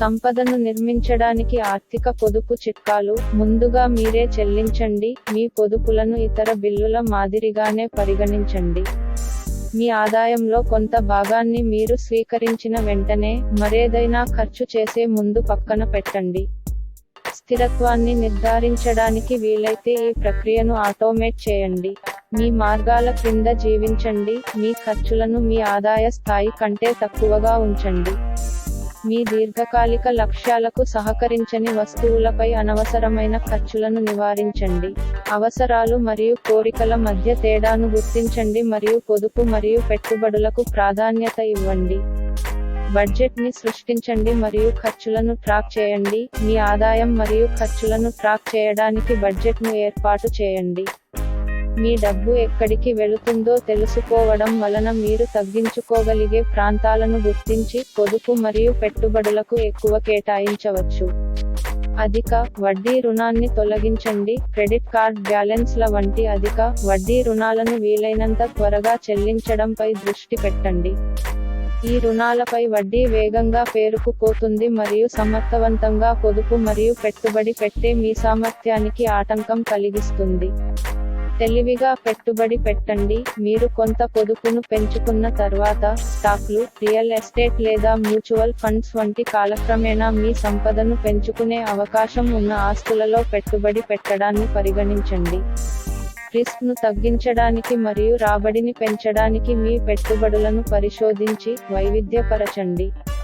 సంపదను నిర్మించడానికి ఆర్థిక పొదుపు చిట్కాలు ముందుగా మీరే చెల్లించండి మీ పొదుపులను ఇతర బిల్లుల మాదిరిగానే పరిగణించండి. మీ ఆదాయంలో కొంత భాగాన్ని మీరు స్వీకరించిన వెంటనే మరేదైనా ఖర్చు చేసే ముందు పక్కన పెట్టండి. స్థిరత్వాన్ని నిర్ధారించడానికి వీలైతే ఈ ప్రక్రియను ఆటోమేట్ చేయండి. మీ మార్గాల క్రింద జీవించండి మీ ఖర్చులను మీ ఆదాయ స్థాయి కంటే తక్కువగా ఉంచండి. మీ దీర్ఘకాలిక లక్ష్యాలకు సహకరించని వస్తువులపై అనవసరమైన ఖర్చులను నివారించండి. అవసరాలు మరియు కోరికల మధ్య తేడాను గుర్తించండి మరియు పొదుపు మరియు పెట్టుబడులకు ప్రాధాన్యత ఇవ్వండి. బడ్జెట్ని సృష్టించండి మరియు ఖర్చులను ట్రాక్ చేయండి. మీ ఆదాయం మరియు ఖర్చులను ట్రాక్ చేయడానికి బడ్జెట్ను ఏర్పాటు చేయండి. మీ డబ్బు ఎక్కడికి వెళుతుందో తెలుసుకోవడం వలన మీరు తగ్గించుకోగలిగే ప్రాంతాలను గుర్తించి పొదుపు మరియు పెట్టుబడులకు ఎక్కువ కేటాయించవచ్చు. అధిక వడ్డీ రుణాన్ని తొలగించండి. క్రెడిట్ కార్డ్ బ్యాలెన్స్ల వంటి అధిక వడ్డీ రుణాలను వీలైనంత త్వరగా చెల్లించడంపై దృష్టి పెట్టండి. ఈ రుణాలపై వడ్డీ వేగంగా పేరుకుపోతుంది మరియు సమర్థవంతంగా పొదుపు మరియు పెట్టుబడి పెట్టే మీ సామర్థ్యానికి ఆటంకం కలిగిస్తుంది. తెలివిగా పెట్టుబడి పెట్టండి మీరు కొంత పొదుపును పెంచుకున్న తర్వాత స్టాక్లు రియల్ ఎస్టేట్ లేదా మ్యూచువల్ ఫండ్స్ వంటి కాలక్రమేణా మీ సంపదను పెంచుకునే అవకాశం ఉన్న ఆస్తులలో పెట్టుబడి పెట్టడాన్ని పరిగణించండి. రిస్క్ను తగ్గించడానికి మరియు రాబడిని పెంచడానికి మీ పెట్టుబడులను పరిశోధించి వైవిధ్యపరచండి.